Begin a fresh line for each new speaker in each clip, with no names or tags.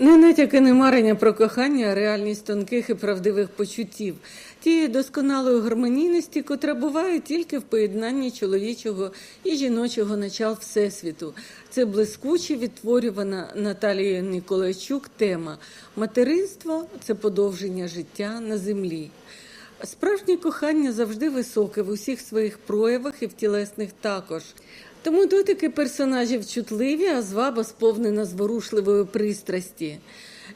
Не натяки не марення про кохання, а реальність тонких і правдивих почуттів, тієї досконалої гармонійності, котра буває тільки в поєднанні чоловічого і жіночого начал Всесвіту. Це блискуче відтворювана Наталією Ніколайчук тема Материнство це подовження життя на землі. Справжнє кохання завжди високе в усіх своїх проявах і в тілесних також. Тому дотики персонажів чутливі, а зваба сповнена зворушливої пристрасті.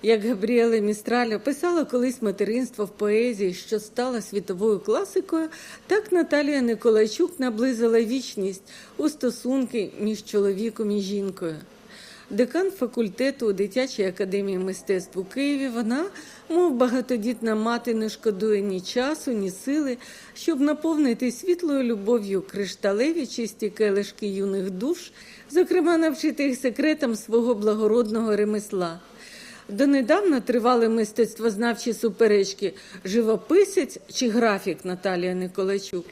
Як Габріеле Містраль описала колись материнство в поезії, що стала світовою класикою, так Наталія Николайчук наблизила вічність у стосунки між чоловіком і жінкою. Декан факультету у дитячій академії мистецтв у Києві, вона, мов багатодітна мати, не шкодує ні часу, ні сили, щоб наповнити світлою любов'ю кришталеві чисті келишки юних душ, зокрема навчити їх секретам свого благородного ремесла. Донедавна тривали мистецтвознавчі суперечки живописець чи графік Наталія Николайчук.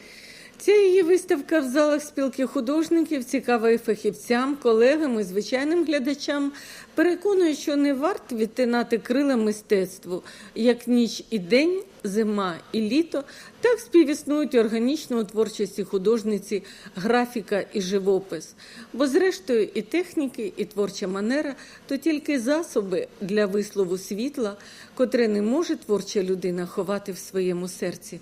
Ця її виставка в залах спілки художників цікава і фахівцям, колегам і звичайним глядачам. Переконує, що не варт відтинати крила мистецтву, як ніч і день, зима і літо, так співіснують органічно у творчості художниці графіка і живопис. Бо, зрештою, і техніки, і творча манера то тільки засоби для вислову світла, котре не може творча людина ховати в своєму серці.